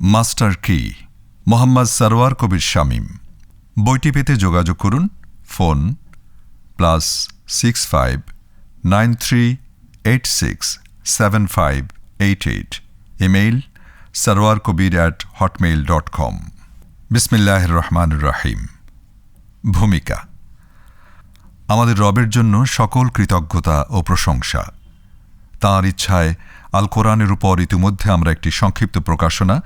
Master কি, মোহাম্মদ সারোয়ার কবির শামীম। বইটি পেতে যোগাযোগ করুন, phone plus six five nine three eight six seven five eight eight email Sarwar Kabir at Hotmail dot com বিসমিল্লাহ রহমান রাহিম। ভূমিকা, আমাদের রবের জন্য সকল কৃতজ্ঞতা ও প্রশংসা। তাঁর ইচ্ছায় আল কোরআনের উপর ইতিমধ্যে আমরা একটি সংক্ষিপ্ত প্রকাশনা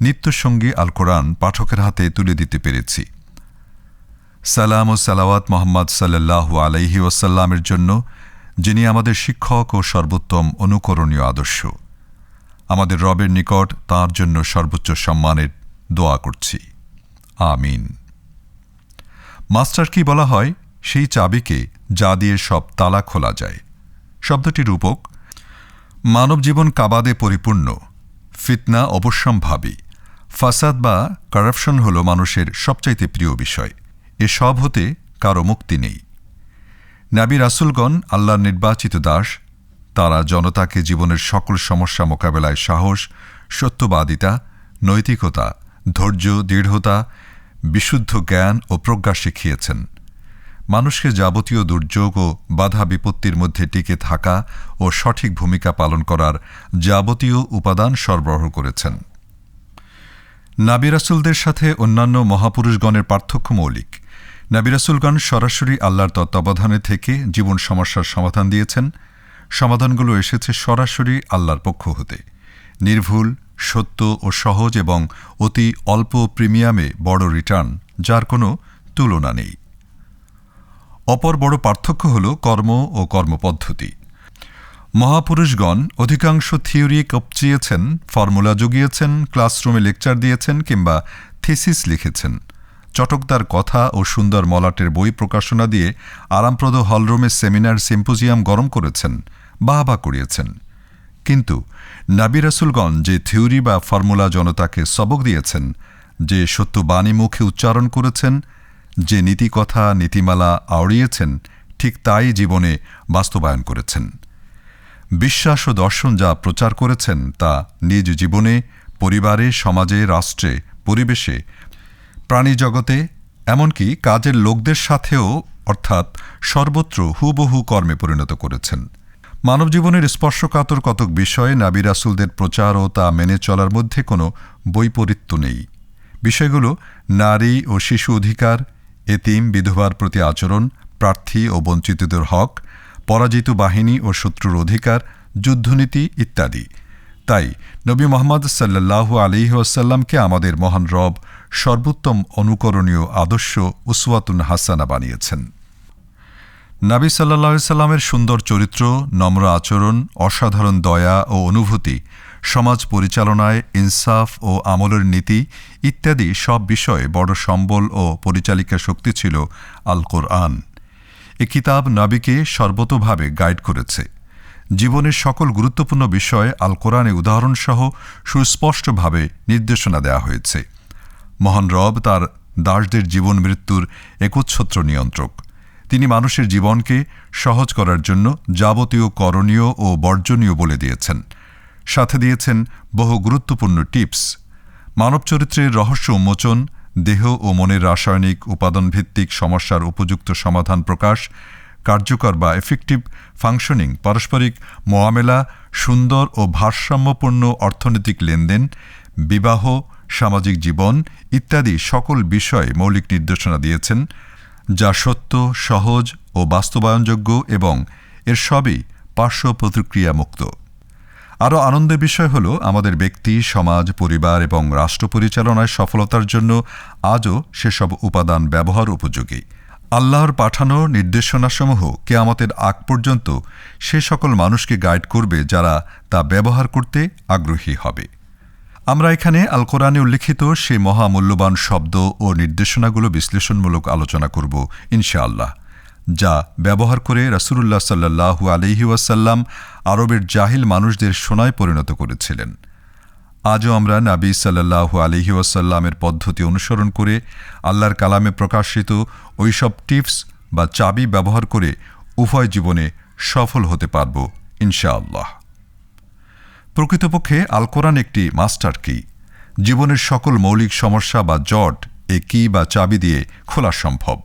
নিত্যসঙ্গী আল কোরআন পাঠকের হাতে তুলে দিতে পেরেছি। সালাম ও সালাওয়াত মোহাম্মদ সাল্লাহ আলাইহি ওসাল্লামের জন্য, যিনি আমাদের শিক্ষক ও সর্বোত্তম অনুকরণীয় আদর্শ। আমাদের রবের নিকট তার জন্য সর্বোচ্চ সম্মানের দোয়া করছি। আমিন। মাস্টার কি বলা হয়? সেই চাবিকে যা দিয়ে সব তালা খোলা যায়। শব্দটি রূপক মানব জীবন কাবাদে পরিপূর্ণ, ফিতনা অবশ্যম্ভাবী। ফাসাদ বা কারাপশন হল মানুষের সবচাইতে প্রিয় বিষয়। এ সব হতে কারও মুক্তি নেই। নাবি রাসুলগণ আল্লাহর নির্বাচিত দাস, তারা জনতাকে জীবনের সকল সমস্যা মোকাবেলায় সাহস, সত্যবাদিতা, নৈতিকতা, ধৈর্য, দৃঢ়তা, বিশুদ্ধ জ্ঞান ও প্রজ্ঞা শিখিয়েছেন। মানুষকে যাবতীয় দুর্যোগ ও বাধা বিপত্তির মধ্যে টিকে থাকা ও সঠিক ভূমিকা পালন করার যাবতীয় উপাদান সরবরাহ করেছেন। নাবিরাসুলদের সাথে অন্যান্য মহাপুরুষগণের পার্থক্য মৌলিক। নাবিরাসুলগণ সরাসরি আল্লাহর তত্ত্বাবধানে থেকে জীবন সমস্যার সমাধান দিয়েছেন। সমাধানগুলো এসেছে সরাসরি আল্লাহর পক্ষ হতে। নির্ভুল, সত্য ও সহজ এবং অতি অল্প প্রিমিয়ামে বড় রিটার্ন, যার কোনো তুলনা নেই। অপর বড় পার্থক্য হল কর্ম ও কর্মপদ্ধতি। মহাপুরুষগণ অধিকাংশ থিওরি কপচিয়েছেন, ফর্মুলা জুগিয়েছেন, ক্লাসরুমে লেকচার দিয়েছেন কিংবা থিসিস লিখেছেন। চটকদার কথা ও সুন্দর মলাটের বই প্রকাশনা দিয়ে আরামপ্রদ হলরুমে সেমিনার সিম্পোজিয়াম গরম করেছেন, বাহবা করিয়েছেন। কিন্তু নাবি রাসুলগণ যে থিওরি বা ফর্মুলা জনতাকে সবক দিয়েছেন, যে সত্য বাণী মুখে উচ্চারণ করেছেন, যে নীতিকথা, নীতিমালা আওড়িয়েছেন, ঠিক তাই জীবনে বাস্তবায়ন করেছেন। বিশ্বাস ও দর্শন যা প্রচার করেছেন তা নিজ জীবনে, পরিবারে, সমাজে, রাষ্ট্রে, পরিবেশে প্রাণী জগতে এমনকি কাজের লোকদের সাথেও অর্থাৎ সর্বত্র হুবহু কর্মে পরিণত করেছেন। মানব জীবনের স্পর্শকাতর কতক বিষয়ে নাবি রাসুলদের প্রচার ও তা মেনে চলার মধ্যে কোনো বৈপরীত্য নেই। বিষয়গুলো নারী ও শিশু অধিকার, এতিম, বিধবার প্রতি আচরণ, প্রার্থী ও বঞ্চিতদের হক পরাজিত বাহিনী ও শত্রুর অধিকার, যুদ্ধনীতি ইত্যাদি। তাই নবী মোহাম্মদ সাল্লাহ আলিহাসাল্লামকে আমাদের মহান রব সর্বোত্তম অনুকরণীয় আদর্শ উসওয়াতুন হাসানা বানিয়েছেন। নাবী সাল্লাহ সাল্লামের সুন্দর চরিত্র, নম্র আচরণ, অসাধারণ দয়া ও অনুভূতি, সমাজ পরিচালনায় ইনসাফ ও আমলের নীতি ইত্যাদি সব বিষয়ে বড় সম্বল ও পরিচালিকা শক্তি ছিল আল কোরআন এ কিতাব নাবিকে সর্বতভাবে গাইড করেছে। জীবনের সকল গুরুত্বপূর্ণ বিষয়ে আল কোরআনে উদাহরণসহ সুস্পষ্টভাবে নির্দেশনা দেওয়া হয়েছে। মহান রব তার দাসদের জীবন মৃত্যুর একচ্ছত্র নিয়ন্ত্রক। তিনি মানুষের জীবনকে সহজ করার জন্য যাবতীয় করণীয় ও বর্জনীয় বলে দিয়েছেন। সাথে দিয়েছেন বহু গুরুত্বপূর্ণ টিপস। মানব চরিত্রের রহস্য উন্মোচন দেহ ও মনের রাসায়নিক উপাদান ভিত্তিক সমস্যার উপযুক্ত সমাধান প্রকাশ, কার্যকর বা এফেক্টিভ ফাংশনিং পারস্পরিক মোয়ামেলা, সুন্দর ও ভারসাম্যপূর্ণ অর্থনৈতিক লেনদেন, বিবাহ, সামাজিক জীবন ইত্যাদি সকল বিষয়ে মৌলিক নির্দেশনা দিয়েছেন, যা সত্য, সহজ ও বাস্তবায়নযোগ্য এবং এর সবই পার্শ্ব প্রতিক্রিয়ামুক্ত। আরও আনন্দের বিষয় হল, আমাদের ব্যক্তি, সমাজ, পরিবার এবং রাষ্ট্র পরিচালনায় সফলতার জন্য আজও সেসব উপাদান ব্যবহার উপযোগী। আল্লাহর পাঠানো নির্দেশনাসমূহ কেয়ামতের আগ পর্যন্ত সে সকল মানুষকে গাইড করবে যারা তা ব্যবহার করতে আগ্রহী হবে। আমরা এখানে আল কোরআনে উল্লিখিত সেই মহামূল্যবান শব্দ ও নির্দেশনাগুলো বিশ্লেষণমূলক আলোচনা করব, ইনশাআল্লাহ। যা ব্যবহার করে রাসুলুল্লাহ সাল্লাহু আলহি ওয়াসাল্লাম আরবের জাহিল মানুষদের সোনায় পরিণত করেছিলেন। আজও আমরা নাবী সাল্লাহু আলহি ওয়াসাল্লামের পদ্ধতি অনুসরণ করে আল্লাহর কালামে প্রকাশিত ওইসব টিপস বা চাবি ব্যবহার করে উভয় জীবনে সফল হতে পারব, ইনশাআল্লাহ। প্রকৃতপক্ষে আল কোরআন একটি মাস্টার কি? জীবনের সকল মৌলিক সমস্যা বা জট এ কি বা চাবি দিয়ে খোলা সম্ভব?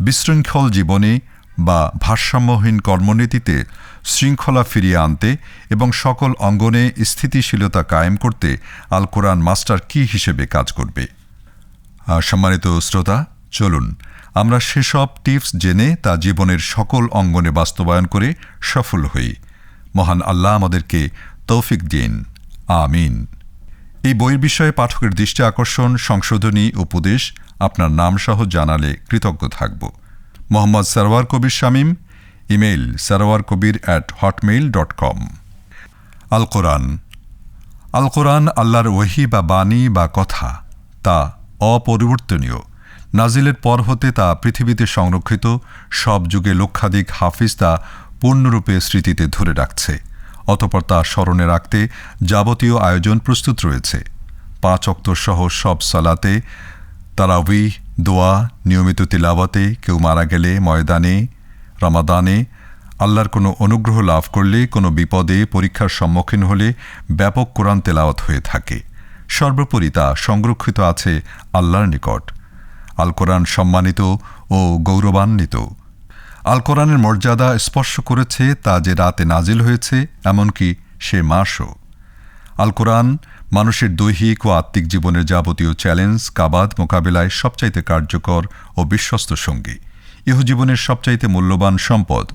বিশৃঙ্খল জীবনে বা ভারসাম্যহীন কর্মনীতিতে শৃঙ্খলা ফিরিয়ে আনতে এবং সকল অঙ্গনে স্থিতিশীলতা কায়েম করতে আল কোরআন মাস্টার কি হিসেবে কাজ করবে? সম্মানিত শ্রোতা, চলুন। আমরা সেসব টিপস জেনে তা জীবনের সকল অঙ্গনে বাস্তবায়ন করে সফল হই। মহান আল্লাহ আমাদেরকে তৌফিক দিন। আমিন। এই বইয়ের বিষয়ে পাঠকের দৃষ্টি আকর্ষণ, সংশোধনী, উপদেশ, আপনার নাম সহ জানালে কৃতজ্ঞ থাকব। Mohammad Sarwar Kabir Shamim, email Sarwar Kabir at Hotmail dot com আল কোরআন আল কোরআন আল্লাহর ওহি বা বাণী বা কথা, তা অপরিবর্তনীয়। নাজিলের পর হতে তা পৃথিবীতে সংরক্ষিত, সব যুগে লক্ষাধিক হাফিজ তা পূর্ণরূপে স্মৃতিতে ধরে রাখছে। অতপর তা স্মরণে রাখতে যাবতীয় আয়োজন প্রস্তুত রয়েছে। পাঁচ অক্তসহ সব সালাতে তারাবি দোয়া, নিয়মিত তিলাওয়াতে কেউ মারা গেলে ময়দানে, রামাদানে আল্লাহর কোনো অনুগ্রহ লাভ করলে, কোনো বিপদে পরীক্ষার সম্মুখীন হলে ব্যাপক কোরআন তেলাওয়াত হয়ে থাকে। সর্বোপরি তা সংরক্ষিত আছে আল্লাহর নিকট। আল কোরআন সম্মানিত ও গৌরবান্বিত। আল কোরআনের মর্যাদা স্পর্শ করেছে তা যে রাতে নাজিল হয়েছে, এমনকি সে মাসও। আল কোরআন মানুষের দৈহিক ও আত্মিক জীবনের যাবতীয় চ্যালেঞ্জ, কাবাদ মোকাবেলায় সবচাইতে কার্যকর ও বিশ্বস্ত সঙ্গী। ইহজীবনের সবচাইতে মূল্যবান সম্পদ,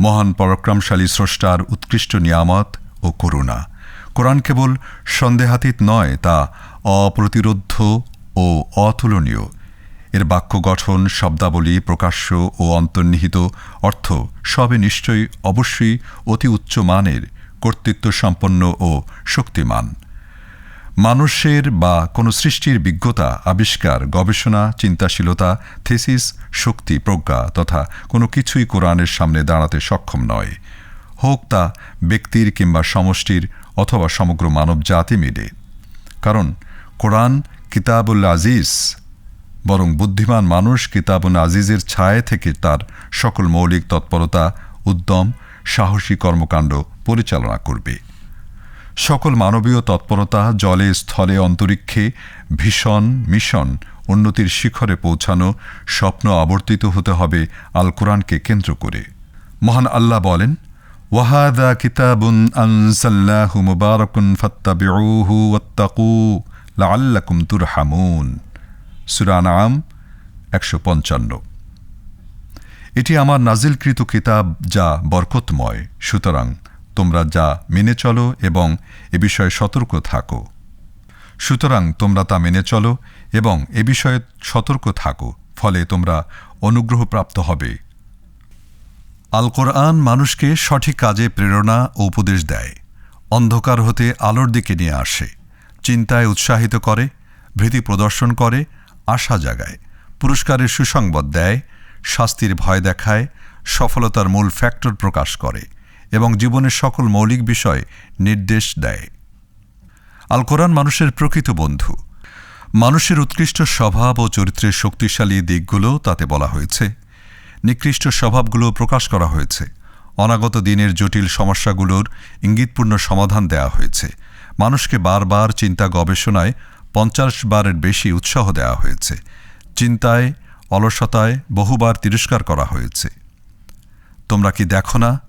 মহান পরাক্রমশালী স্রষ্টার উৎকৃষ্ট নিয়ামত ও করুণা। কোরআন কেবল সন্দেহাতীত নয়, তা অপ্রতিরোধ্য ও অতুলনীয়। এর বাক্য গঠন, শব্দাবলী, প্রকাশ্য ও অন্তর্নিহিত অর্থ সবে নিশ্চয়ই অবশ্যই অতি উচ্চ মানের কর্তৃত্ব সম্পন্ন ও শক্তিমান। মানুষের বা কোনো সৃষ্টির বিজ্ঞতা, আবিষ্কার, গবেষণা, চিন্তাশীলতা, থেসিস, শক্তি, প্রজ্ঞা তথা কোনো কিছুই কোরআনের সামনে দাঁড়াতে সক্ষম নয়। হোক তা ব্যক্তির কিংবা সমষ্টির অথবা সমগ্র মানব জাতি মিলে। কারণ কোরআন কিতাবুল আজিজ বরং বুদ্ধিমান মানুষ কিতাবুল আজিজের ছায় থেকে তার সকল মৌলিক তৎপরতা, উদ্যম, সাহসী কর্মকাণ্ড পরিচালনা করবে। সকল মানবীয় তৎপরতা জলে, স্থলে, অন্তরিক্ষে ভীষণ মিশন উন্নতির শিখরে পৌঁছানো স্বপ্ন আবর্তিত হতে হবে আল কোরআনকে কেন্দ্র করে। মহান আল্লাহ বলেন, ওয়াহাদা কিতাবুন আনসাল্লাহু মুবারাকুন ফাত্তাবিউহু ওয়াত্তাকু লাআল্লাকুম তুরহামুন। সূরা নাম একশো পঞ্চান্ন। এটি আমার নাজিলকৃত কিতাব যা বরকতময়। সুতরাং তোমরা যা মেনে চলো এবং এ বিষয়ে সতর্ক থাকো। সুতরাং তোমরা তা মেনে চলো এবং এ বিষয়ে সতর্ক থাকো, ফলে তোমরা অনুগ্রহপ্রাপ্ত হবে। আল কোরআন মানুষকে সঠিক কাজে প্রেরণা ও উপদেশ দেয়, অন্ধকার হতে আলোর দিকে নিয়ে আসে, চিন্তায় উৎসাহিত করে, ভীতি প্রদর্শন করে আশা জাগায়, পুরস্কারের সুসংবাদ দেয়, শাস্তির ভয় দেখায়, সফলতার মূল ফ্যাক্টর প্রকাশ করে এবং জীবনের সকল মৌলিক বিষয় নির্দেশ দেয়। আল কোরআন মানুষের প্রকৃত বন্ধু। মানুষের উৎকৃষ্ট স্বভাব ও চরিত্রের শক্তিশালী দিকগুলো তাতে বলা হয়েছে। নিকৃষ্ট স্বভাবগুলো প্রকাশ করা হয়েছে। অনাগত দিনের জটিল সমস্যাগুলোর ইঙ্গিতপূর্ণ সমাধান দেওয়া হয়েছে। মানুষকে বারবার চিন্তা গবেষণায় পঞ্চাশ বারের বেশি উৎসাহ দেওয়া হয়েছে। চিন্তায়, অলসতায় বহুবার তিরস্কার করা হয়েছে। তোমরা কি দেখো না?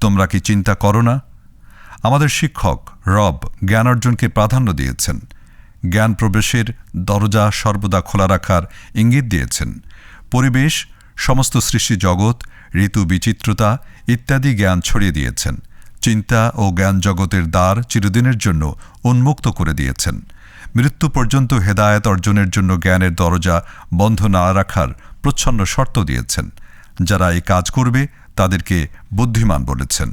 তোমরা কি চিন্তা করো না? আমাদের শিক্ষক রব জ্ঞান অর্জনকে প্রাধান্য দিয়েছেন। জ্ঞান প্রবেশের দরজা সর্বদা খোলা রাখার ইঙ্গিত দিয়েছেন। পরিবেশ, সমস্ত সৃষ্টি জগৎ, ঋতু বিচিত্রতা ইত্যাদি জ্ঞান ছড়িয়ে দিয়েছেন। চিন্তা ও জ্ঞান জগতের দ্বার চিরদিনের জন্য উন্মুক্ত করে দিয়েছেন। মৃত্যু পর্যন্ত হেদায়ত অর্জনের জন্য জ্ঞানের দরজা বন্ধ না রাখার প্রচ্ছন্ন শর্ত দিয়েছেন যারা এই কাজ করবে তাদেরকে বুদ্ধিমান বলেছেন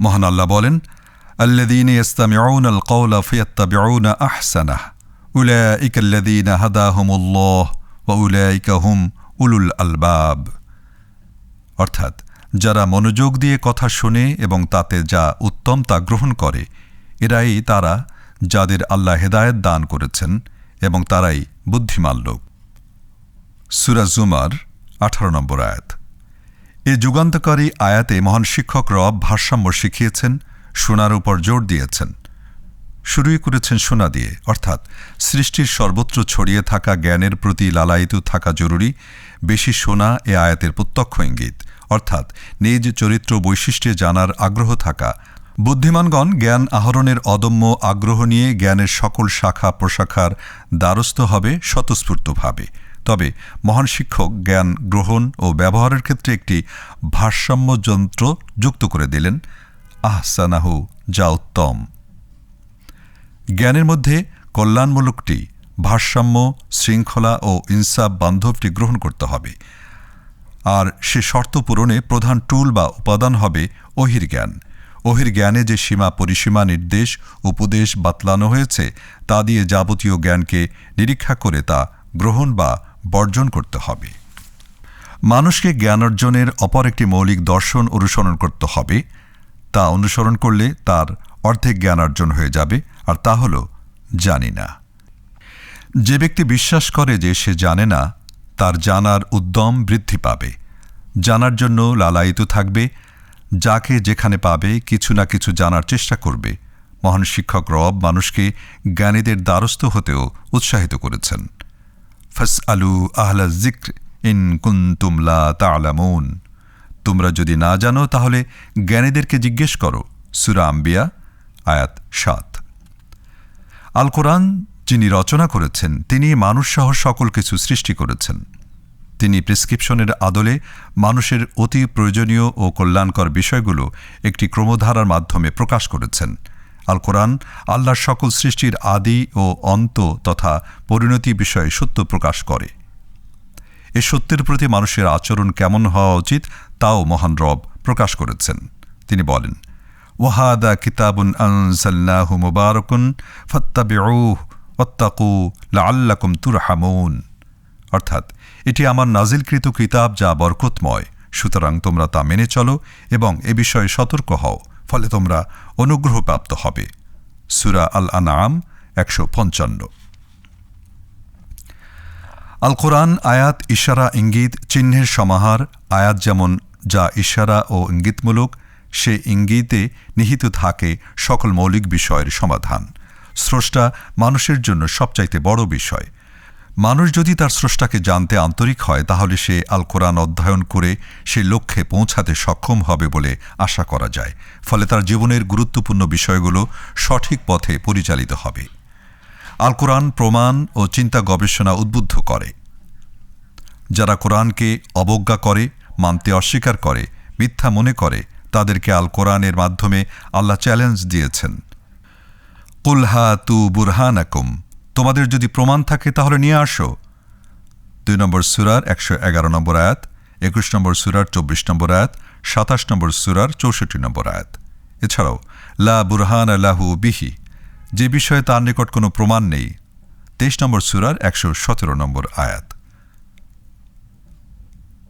মহান আল্লাহ বলেন الذين يستمعون القول فيتبعون أحسنه أولئك الذين هداهم الله وأولئك هم أولو الألباب অর্থাৎ যারা মনোযোগ দিয়ে কথা শোনে এবং তাতে যা উত্তম তা গ্রহণ করে এরাই তারা যাদের আল্লাহ হেদায়ত দান করেছেন এবং তারাই বুদ্ধিমান লোক। সুরা জুমার আঠারো নম্বর আয়াত। এ যুগান্তকারী আয়াতে মহান শিক্ষক রব ভারসাম্য শিখিয়েছেন শোনার উপর জোর দিয়েছেন। শুরুই করেছেন সোনা দিয়ে, অর্থাৎ সৃষ্টির সর্বত্র ছড়িয়ে থাকা জ্ঞানের প্রতি লালায়িত থাকা জরুরি, বেশি সোনা এ আয়াতের প্রত্যক্ষ ইঙ্গিত, অর্থাৎ নিজ চরিত্র বৈশিষ্ট্যে জানার আগ্রহ থাকা বুদ্ধিমানগণ জ্ঞান আহরণের অদম্য আগ্রহ নিয়ে জ্ঞানের সকল শাখা প্রশাখার দ্বারস্থ হবে স্বতঃস্ফূর্তভাবে। তবে মহান শিক্ষক জ্ঞান গ্রহণ ও ব্যবহারের ক্ষেত্রে একটি ভারসাম্য যন্ত্র যুক্ত করে দিলেন। আহসানাহু, যা উত্তম। জ্ঞানের মধ্যে কল্যাণমূলকটি, ভারসাম্য, শৃঙ্খলা ও ইনসাফ বান্ধবটি গ্রহণ করতে হবে। আর সে শর্ত পূরণে প্রধান টুল বা উপাদান হবে অহির জ্ঞান। অহির জ্ঞানে যে সীমা পরিসীমা নির্দেশ, উপদেশ বাতলানো হয়েছে, তা দিয়ে যাবতীয় জ্ঞানকে নিরীক্ষা করে তা গ্রহণ বা বর্জন করতে হবে। মানুষকে জ্ঞান অর্জনের অপর একটি মৌলিক দর্শন অনুসরণ করতে হবে। তা অনুসরণ করলে তার অর্ধেক জ্ঞান অর্জন হয়ে যাবে, আর তা হল জানি না। যে ব্যক্তি বিশ্বাস করে যে সে জানে না, তার জানার উদ্যম বৃদ্ধি পাবে। জানার জন্য লালায়িত থাকবে যাকে যেখানে পাবে কিছু না কিছু জানার চেষ্টা করবে। মহান শিক্ষক রব মানুষকে জ্ঞানীদের দ্বারস্থ হতেও উৎসাহিত করেছেন। ফস আলু আহলা জিক্র ইন কুন্তুমলা তালামুন। তোমরা যদি না জানো, তাহলে জ্ঞানীদেরকে জিজ্ঞেস করো। সুরা আম্বিয়া, আয়াত সাত। আল কোরআন যিনি রচনা করেছেন, তিনি মানুষসহ সকল কিছু সৃষ্টি করেছেন। তিনি প্রেসক্রিপশনের আদলে মানুষের অতি প্রয়োজনীয় ও কল্যাণকর বিষয়গুলো একটি ক্রমধারার মাধ্যমে প্রকাশ করেছেন। আল কোরআন আল্লাহর সকল সৃষ্টির আদি ও অন্ত তথা পরিণতি বিষয়ে সত্য প্রকাশ করে। এ সত্যের প্রতি মানুষের আচরণ কেমন হওয়া উচিত তাও মহান রব প্রকাশ করেছেন। তিনি বলেন, ওয়াহাদা কিতাবুন আনসাল্লাহু মুবারকুন ফত্তাবিউহ ওত্তাকু লাআল্লাকুম তুরহামুন। অর্থাৎ এটি আমার নাজিলকৃত কিতাব যা বরকতময়। সুতরাং তোমরা তা মেনে চলো এবং এ বিষয়ে সতর্ক হও, ফলে তোমরা অনুগ্রহপ্রাপ্ত হবে। সুরা আল আনাম একশো পঞ্চান্ন। আল কোরআন আয়াত, ইশারা, ইঙ্গিত, চিহ্নের সমাহার, আয়াত যেমন যা ইশারা ও ইঙ্গিতমূলক, সে ইঙ্গিতে নিহিত থাকে সকল মৌলিক বিষয়ের সমাধান। স্রষ্টা মানুষের জন্য সবচাইতে বড় বিষয়। মানুষ যদি তার স্রষ্টাকে জানতে আন্তরিক হয়, তাহলে সে আল কোরআন অধ্যয়ন করে সে লক্ষ্যে পৌঁছাতে সক্ষম হবে বলে আশা করা যায়। ফলে তার জীবনের গুরুত্বপূর্ণ বিষয়গুলো সঠিক পথে পরিচালিত হবে। আল কোরআন প্রমাণ ও চিন্তা গবেষণা উদ্বুদ্ধ করে। যারা কোরআনকে অবজ্ঞা করে, মানতে অস্বীকার করে, মিথ্যা মনে করে, তাদেরকে আল কোরআনের মাধ্যমে আল্লাহ চ্যালেঞ্জ দিয়েছেন। কুলহা তু বুরহান আকুম তোমাদের যদি প্রমাণ থাকে, তাহলে নিয়ে আসো। দুই নম্বর সুরার একশো এগারো নম্বর আয়াত, একুশ নম্বর সুরার চব্বিশ নম্বর আয়াত, সাতাশ নম্বর সুরার চৌষট্টি নম্বর আয়াত। এছাড়াও, লা বুরহান আল্লাহু বিহি, যে বিষয়ে তার নিকট কোনো প্রমাণ নেই। তেইশ নম্বর সুরার একশো সতেরো নম্বর আয়াত।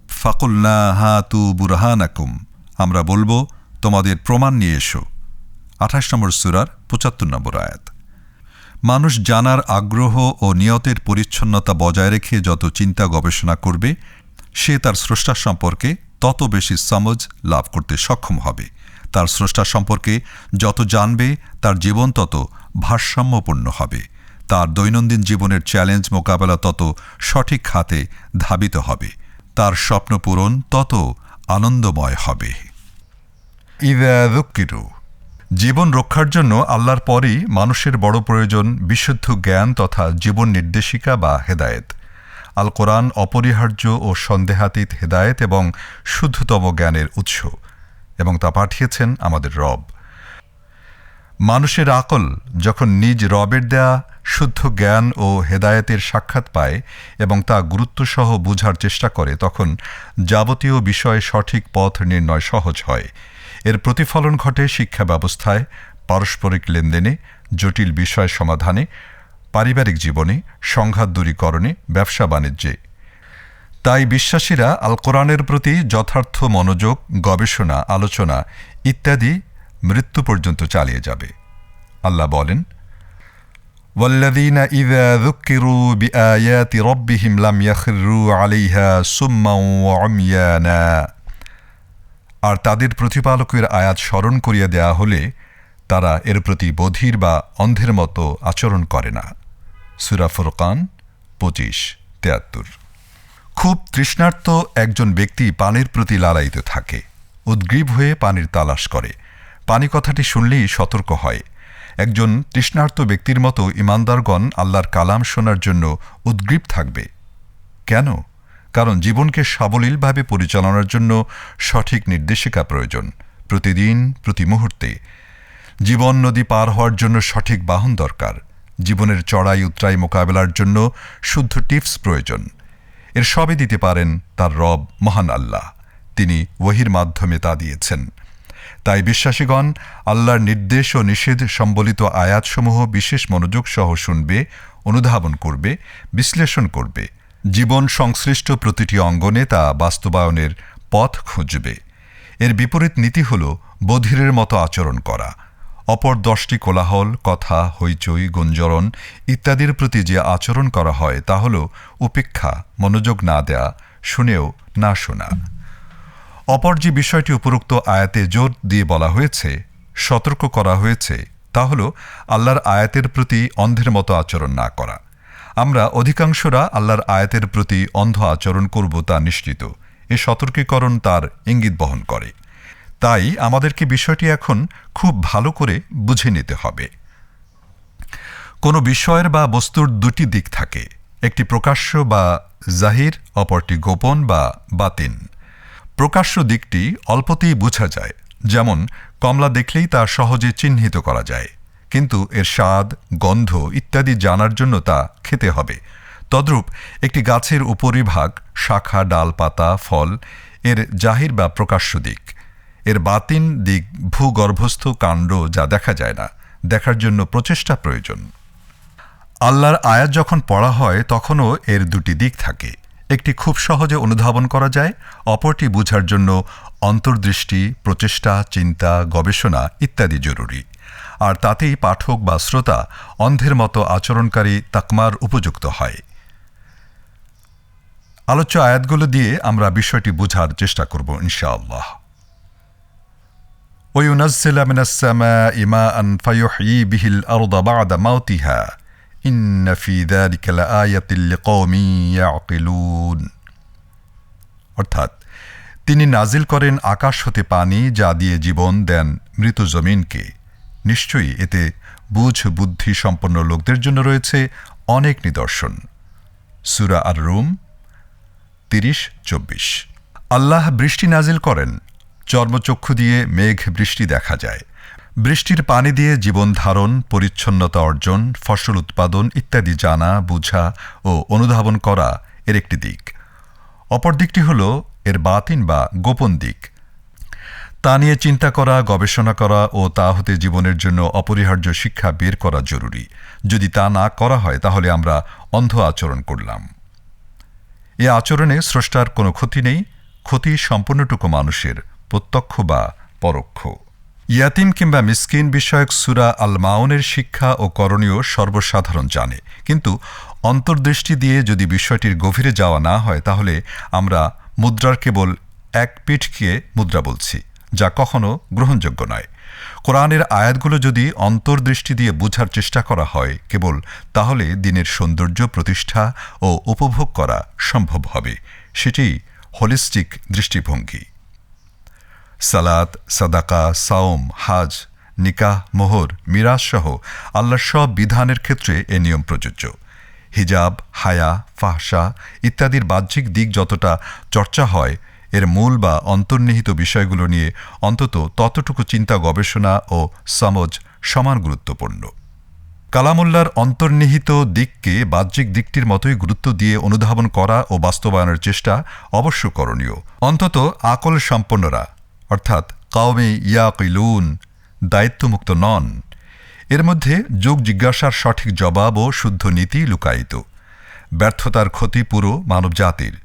ফাকুল্লা হা তু বুরহান আকুম আমরা বলব, তোমাদের প্রমাণ নিয়ে এসো। আঠাশ নম্বর সুরার পঁচাত্তর নম্বর আয়াত। মানুষ জানার আগ্রহ ও নিয়তের পরিচ্ছন্নতা বজায় রেখে যত চিন্তা গবেষণা করবে, সে তার স্রষ্টা সম্পর্কে তত বেশি সমজ লাভ করতে সক্ষম হবে। তার স্রষ্টা সম্পর্কে যত জানবে, তার জীবন তত ভারসাম্যপূর্ণ হবে। তার দৈনন্দিন জীবনের চ্যালেঞ্জ মোকাবেলা তত সঠিক খাতে ধাবিত হবে। তার স্বপ্ন পূরণ তত আনন্দময় হবে। ইদা দুঃকিরু জীবন রক্ষার জন্য আল্লাহর পরেই মানুষের বড় প্রয়োজন বিশুদ্ধ জ্ঞান তথা জীবন নির্দেশিকা বা হেদায়েত। আল কোরআন অপরিহার্য ও সন্দেহাতীত হেদায়েত এবং শুদ্ধতম জ্ঞানের উৎস এবং তা পাঠিয়েছেন আমাদের রব। মানুষের আকল যখন নিজ রবের দেয়া শুদ্ধ জ্ঞান ও হেদায়েতের সাক্ষাৎ পায় এবং তা গুরুত্বসহ বোঝার চেষ্টা করে, তখন যাবতীয় বিষয়ে সঠিক পথ নির্ণয় সহজ হয়। এর প্রতিফলন ঘটে শিক্ষা ব্যবস্থায় পারস্পরিক লেনদেনে জটিল বিষয় সমাধানে পারিবারিক জীবনে সংঘাত দূরীকরণে ব্যবসা বাণিজ্যে তাই বিশ্বাসীরা আল কোরআনের প্রতি যথার্থ মনোযোগ গবেষণা আলোচনা ইত্যাদি মৃত্যু পর্যন্ত চালিয়ে যাবে আল্লাহ বলেন والذين إذا ذكروا بآيات ربهم لم يخروا عليها سما وعميانا আর তাদের প্রতিপালকের আয়াত স্মরণ করিয়া দেয়া হলে তারা এর প্রতি বধির বা অন্ধের মতো আচরণ করে না। সুরা ফুরকান পঁচিশ, তেয়াত্তর। খুব তৃষ্ণার্ত একজন ব্যক্তি পানির প্রতি লালায়িত থাকে, উদ্গ্রীব হয়ে পানির তালাশ করে। পানি কথাটি শুনলেই সতর্ক হয়। একজন তৃষ্ণার্ত ব্যক্তির মতো ইমানদারগণ আল্লাহর কালাম শোনার জন্য উদ্গ্রীব থাকবে। কেন? কারণ জীবনকে সাবলীলভাবে পরিচালনার জন্য সঠিক নির্দেশিকা প্রয়োজন। প্রতিদিন, প্রতি মুহূর্তে। জীবন নদী পার হওয়ার জন্য সঠিক বাহন দরকার। জীবনের চড়াই, উতরাই মোকাবেলার জন্য শুদ্ধ টিপস প্রয়োজন। এর সবই দিতে পারেন তার রব, মহান আল্লাহ। তিনি ওহির মাধ্যমে তা দিয়েছেন। তাই বিশ্বাসীগণ, আল্লাহর নির্দেশ ও নিষেধ সম্বলিত আয়াতসমূহ বিশেষ মনোযোগ সহ শুনবে, অনুধাবন করবে, বিশ্লেষণ করবে। জীবন সংশ্লিষ্ট প্রতিটি অঙ্গনে তা বাস্তবায়নের পথ খুঁজবে। এর বিপরীত নীতি হল বধিরের মতো আচরণ করা। অপর দশটি কোলাহল, কথা, হইচই, গুঞ্জরণ ইত্যাদির প্রতি যে আচরণ করা হয় তা হল উপেক্ষা, মনোযোগ না দেয়া, শুনেও না শোনা। অপর যে বিষয়টি উপরোক্ত আয়াতে জোর দিয়ে বলা হয়েছে, সতর্ক করা হয়েছে, তা হল আল্লাহর আয়াতের প্রতি অন্ধের মতো আচরণ না করা। আমরা অধিকাংশরা আল্লাহর আয়াতের প্রতি অন্ধ আচরণ করব তা নিশ্চিত। এ সতর্কীকরণ তার ইঙ্গিত বহন করে। তাই আমাদেরকে বিষয়টি এখন খুব ভালো করে বুঝে নিতে হবে। কোনো বিষয়ের বা বস্তুর দুটি দিক থাকে। একটি প্রকাশ্য বা জাহির, অপরটি গোপন বা বাতিন। প্রকাশ্য দিকটি অল্পতেই বোঝা যায়। যেমন, কমলা দেখলেই তা সহজে চিহ্নিত করা যায়। কিন্তু এর স্বাদ, গন্ধ ইত্যাদি জানার জন্য তা খেতে হবে। তদ্রূপ একটি গাছের উপরিভাগ, শাখা ডাল পাতা ফল, এর জাহির বা প্রকাশ্য দিক। এর বাতিন দিক ভূগর্ভস্থ কাণ্ড যা দেখা যায় না, দেখার জন্য প্রচেষ্টা প্রয়োজন। আল্লাহর আয়াত যখন পড়া হয়, তখনও এর দুটি দিক থাকে। একটি খুব সহজে অনুধাবন করা যায়, অপরটি বুঝার জন্য অন্তর্দৃষ্টি, প্রচেষ্টা, চিন্তা, গবেষণা ইত্যাদি জরুরি। আর তাতেই পাঠক বা শ্রোতা অন্ধের মতো আচরণকারী তাকমার উপযুক্ত হয় আলোচ্য আয়াতগুলো দিয়ে আমরা বিষয়টি বোঝার চেষ্টা করব ইনশাআল্লাহ وينزل من السماء ماء فيحيي به الأرض بعد موتها إن في ذلك لآية لقوم يعقلون অর্থাৎ তিনি নাজিল করেন আকাশ হতে পানি যা দিয়ে জীবন দেন মৃত জমিনকে নিশ্চয়ই এতে বুঝ বুদ্ধি সম্পন্ন লোকদের জন্য রয়েছে অনেক নিদর্শন। সুরা আর রুম তিরিশ, চব্বিশ। আল্লাহ বৃষ্টি নাজিল করেন। চর্মচক্ষু দিয়ে মেঘ বৃষ্টি দেখা যায়। বৃষ্টির পানি দিয়ে জীবন ধারণ, পরিচ্ছন্নতা অর্জন, ফসল উৎপাদন ইত্যাদি জানা, বুঝা ও অনুধাবন করা এর একটি দিক। অপর দিকটি হল এর বাতিন বা গোপন দিক। তা নিয়ে চিন্তা করা, গবেষণা করা ও তা হতে জীবনের জন্য অপরিহার্য শিক্ষা বের করা জরুরি। যদি তা না করা হয়, তাহলে আমরা অন্ধ আচরণ করলাম। এ আচরণে স্রষ্টার কোনো ক্ষতি নেই, ক্ষতি সম্পূর্ণটুকু মানুষের, প্রত্যক্ষ বা পরোক্ষ। ইয়াতিম কিংবা মিসকিন বিষয়ক সুরা আল মাউনের শিক্ষা ও করণীয় সর্বসাধারণ জানে। কিন্তু অন্তর্দৃষ্টি দিয়ে যদি বিষয়টির গভীরে যাওয়া না হয়, তাহলে আমরা মুদ্রার কেবল এক পিঠকে মুদ্রা বলছি। যা কখনো গ্রহণযোগ্য নয়। কোরআনের আয়াতগুলো যদি অন্তর্দৃষ্টি দিয়ে বোঝার চেষ্টা করা হয় কেবল, তাহলে দিনের সৌন্দর্য প্রতিষ্ঠা ও উপভোগ করা সম্ভব হবে। সেটি হোলিস্টিক দৃষ্টিভঙ্গি। সালাত, সাদাকা, সাওম, হাজ, নিকাহ, মোহর, মিরাজ সহ আল্লাহর সব বিধানের ক্ষেত্রে এ নিয়ম প্রযোজ্য। হিজাব, হায়া ফাহসা ইত্যাদির বাহ্যিক দিক যতটা চর্চা হয় এর মূল বা অন্তর্নিহিত বিষয়গুলো নিয়ে অন্তত ততটুকু চিন্তা, গবেষণা ও সমজ সমান গুরুত্বপূর্ণ। কালামুল্লার অন্তর্নিহিত দিককে বাহ্যিক দিকটির মতোই গুরুত্ব দিয়ে অনুধাবন করা ও বাস্তবায়নের চেষ্টা অবশ্য করণীয়। অন্তত আকল সম্পন্নরা, অর্থাৎ কাউমে ইয়াকিলুন, দায়িত্বমুক্ত নন, এর মধ্যে যোগ জিজ্ঞাসার সঠিক জবাব ও শুদ্ধ নীতি লুকায়িত। ব্যর্থতার ক্ষতি পুরো মানবজাতির।